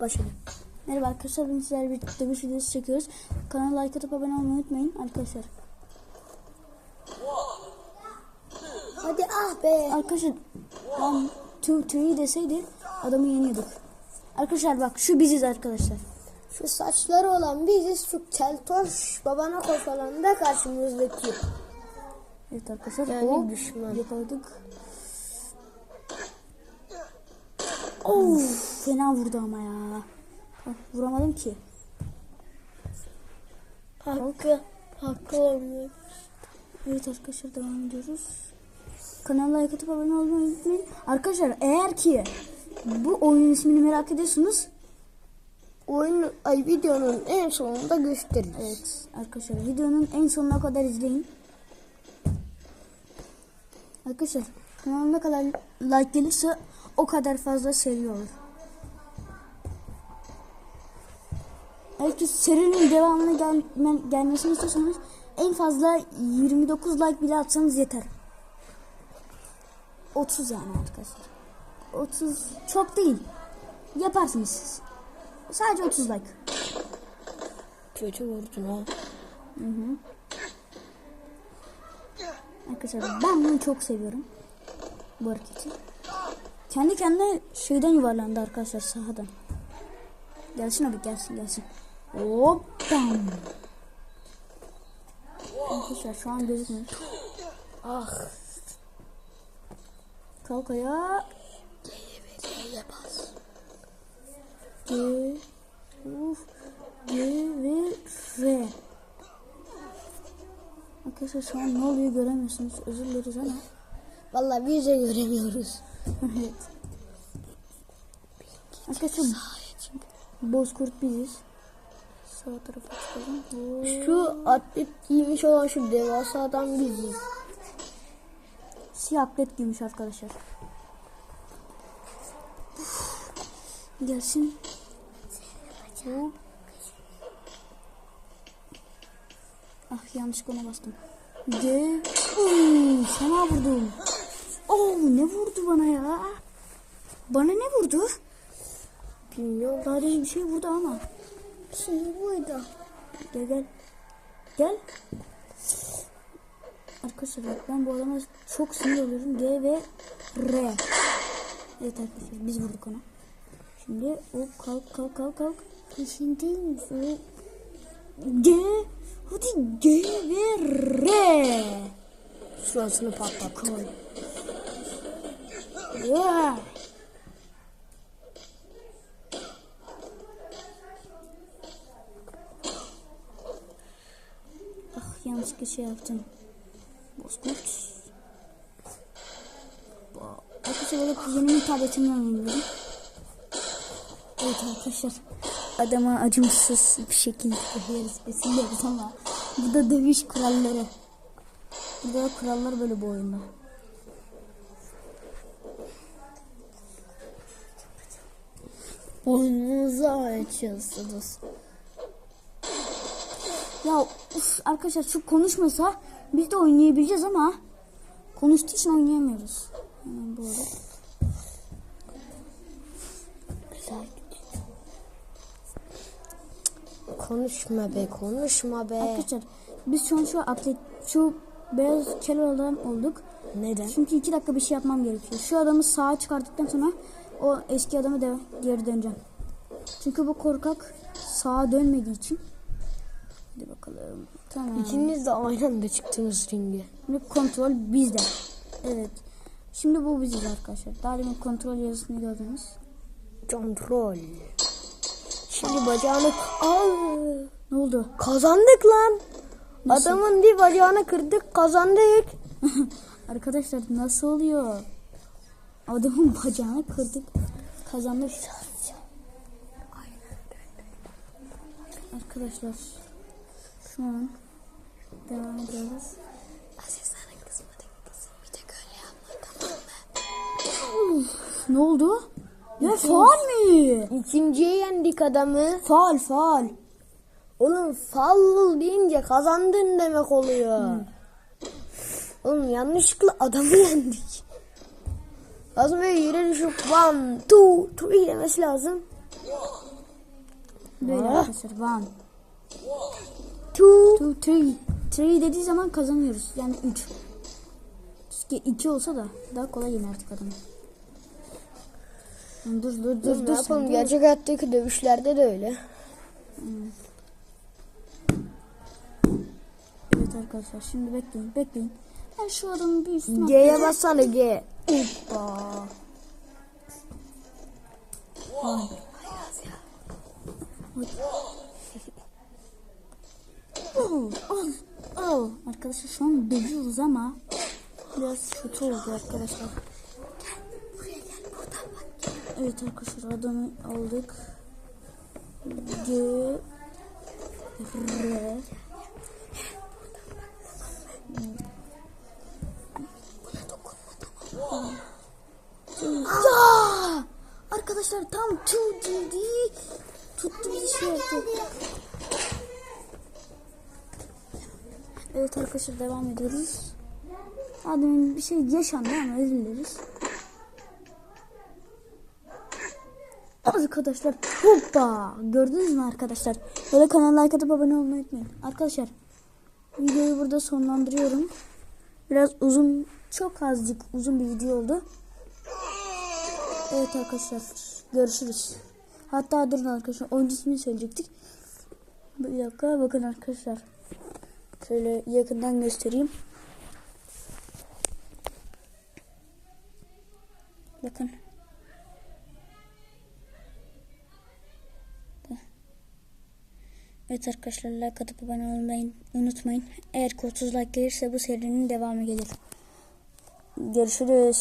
Başladım. Merhaba arkadaşlar bugün sizlerle birlikte dövüş videosu çekiyoruz. Kanala like atıp abone olmayı unutmayın arkadaşlar. Hadi ah be. Arkadaşlar one, two, three deseydi adamı yeniyorduk. Arkadaşlar bak şu biziz arkadaşlar. Şu saçları olan biziz. Şu keltoş babana koşalan da karşımızdaki. Evet arkadaşlar. Yani hop, düşman. Yakaladık. Of fena vurdu ama ya. Vuramadım ki. Hakkı. Hakkı olmuyor. Evet arkadaşlar devam ediyoruz. Kanala like atıp abone olmayı unutmayın. Arkadaşlar eğer ki bu oyunun ismini merak ediyorsunuz. Oyun ay videonun en sonunda gösteririz. Evet arkadaşlar videonun en sonuna kadar izleyin. Arkadaşlar kanalıma ne kadar like gelirse o kadar fazla seri olur. Eğer ki serinin devamına gelme, gelmesini istiyorsanız en fazla 29 like bile atsanız yeter. 30 yani arkadaşlar. 30 çok değil. Yaparsınız siz. Sadece 30 like. Kötü vurdun ha. Arkadaşlar ben bunu çok seviyorum. Bu hareketi. Kendi kendine şeyden yuvarlandı arkadaşlar sahadan. Gelsin abi gelsin gelsin. Hop bam. Arkadaşlar şu an gözükmüyor. Ah. Kalk ayağa. G'ye bas. G. Uf. G ve R. Arkadaşlar şu an ne oluyor göremiyorsunuz. Özür dileriz ama. Vallahi biz de göremiyoruz. evet. Arkadaşlar Bozkurt biziz. Sağ tarafa çıkalım. Şu atlet giymiş olan şu devasa adam biziz. Siyah atlet giymiş arkadaşlar. Gelsin. Hop. Ah yanlış ona bastım. G. Uy, sana vurdum. Oo ne vurdu bana ya? Bana ne vurdu? Bilmiyorum. Sadece bir şey vurdu ama. Şimdi buydu. Gel gel. Gel. Arkadaşlar ben bu adama çok sinir oluyorum. G ve R. Evet arkadaşlar biz vurduk ona. Şimdi hop kalk kalk kalk kalk. Peşindeyim? G. Hadi G ve R. Şurasını patlat. Koy. Yeah. Ah yanlışlıkla şey yaptım. Bozkurt. Arkadaşlar böyle kuzenimin tabletimden oynuyorum. Evet arkadaşlar. Adama acımasız bir şekilde dövüyoruz, besiliyoruz ama bu da dövüş kuralları. Burada da kurallar böyle bu oyunda. Oyununuzu açıyorsunuz. Ya uf, arkadaşlar şu konuşmasa biz de oynayabileceğiz ama konuştuğu için oynayamıyoruz. Hemen böyle. Güzel Konuşma be, konuşma be. Arkadaşlar biz şu an şu atlet şu beyaz keloğlan olduk. Neden? Çünkü iki dakika bir şey yapmam gerekiyor. Şu adamı sağa çıkarttıktan sonra o eski adamı da geri döneceğim. Çünkü bu korkak sağa dönmediği için. Hadi bakalım. Tamam. İkiniz de aynı anda çıktınız ringe. Şimdi kontrol bizde. Evet. Şimdi bu biziz arkadaşlar. Daha demin kontrol yazısını gördünüz. Kontrol. Şimdi bacağını... Aa, Ne oldu? kazandık lan. Adamın bir bacağını kırdık, kazandık. Arkadaşlar nasıl oluyor? Adamın bacağını kırdık. Kazandık. Arkadaşlar an devam ediyoruz. Azizlerin kızmadın kızım. Bir tek öyle yapma tamam mı? Ne oldu? Ya faal mi? İkinciye yendik adamı. Faal faal. Oğlum fal deyince kazandın demek oluyor. Oğlum yanlışlıkla adamı yendik. Lazım böyle yere düşüp one, two, three demesi lazım. Böyle arkadaşlar. One. Two. Two, three. Three dediği zaman kazanıyoruz. Yani üç. İki olsa da daha kolay yenerdik adamı. Dur dur dur dur. ne yapalım dur. gerçek hayattaki dövüşlerde de öyle. Evet arkadaşlar şimdi bekleyin bekleyin. Ben şu adamın bir üstüne G'ye bassana G. Hoppa. Oh, oh, oh. Arkadaşlar şu an dövüyoruz ama biraz kötü oldu arkadaşlar. Evet arkadaşlar adamı aldık. G R Ya! Arkadaşlar tam two dedi. Tuttu bizi şey yaptı. Evet arkadaşlar devam ediyoruz. Adamın bir şey yaşandı ama özür dileriz. Arkadaşlar hoppa gördünüz mü arkadaşlar? Böyle kanala like atıp abone olmayı unutmayın. Arkadaşlar videoyu burada sonlandırıyorum. Biraz uzun çok azıcık uzun bir video oldu. Evet arkadaşlar görüşürüz. Hatta durun arkadaşlar oyuncu ismini söyleyecektik. Bir dakika bakın arkadaşlar. Şöyle yakından göstereyim. Bakın. Evet arkadaşlar like atıp abone olmayı unutmayın. Eğer 30 like gelirse bu serinin devamı gelir. Görüşürüz.